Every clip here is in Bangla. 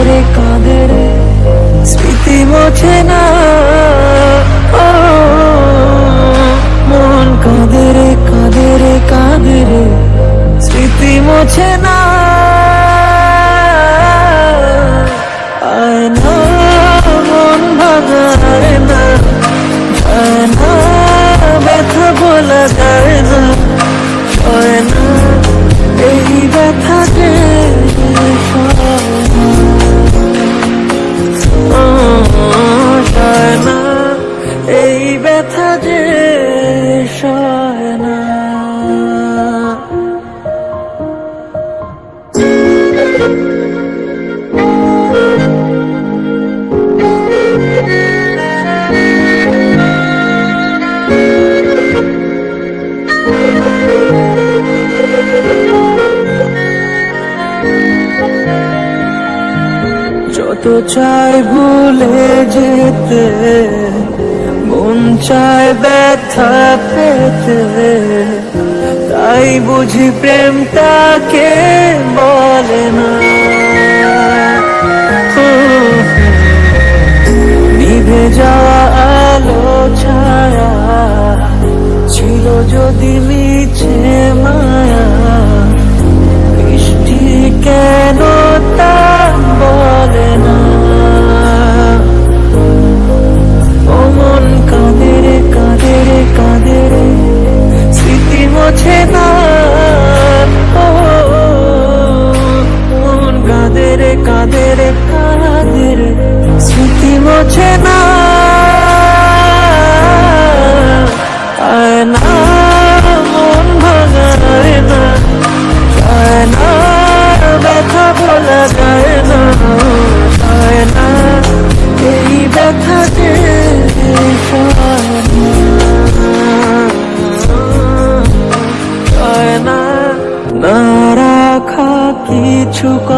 কাঁদে রে কাঁদে রে। স্মৃতি মোছে না। মন কাঁদে রে কাঁদে রে কাঁদে রে। স্মৃতি মোছে না। মন ভাঙায় না। ব্যথা বলা যত চাই ভুলে যেতে। মন চায় ব্যথা পেতে। তাই বুঝি প্রেমটাকে বলে না। নিভে যাওয়া আলো ছায়া ছিল যদি মিছে মায়া।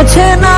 বোঝে না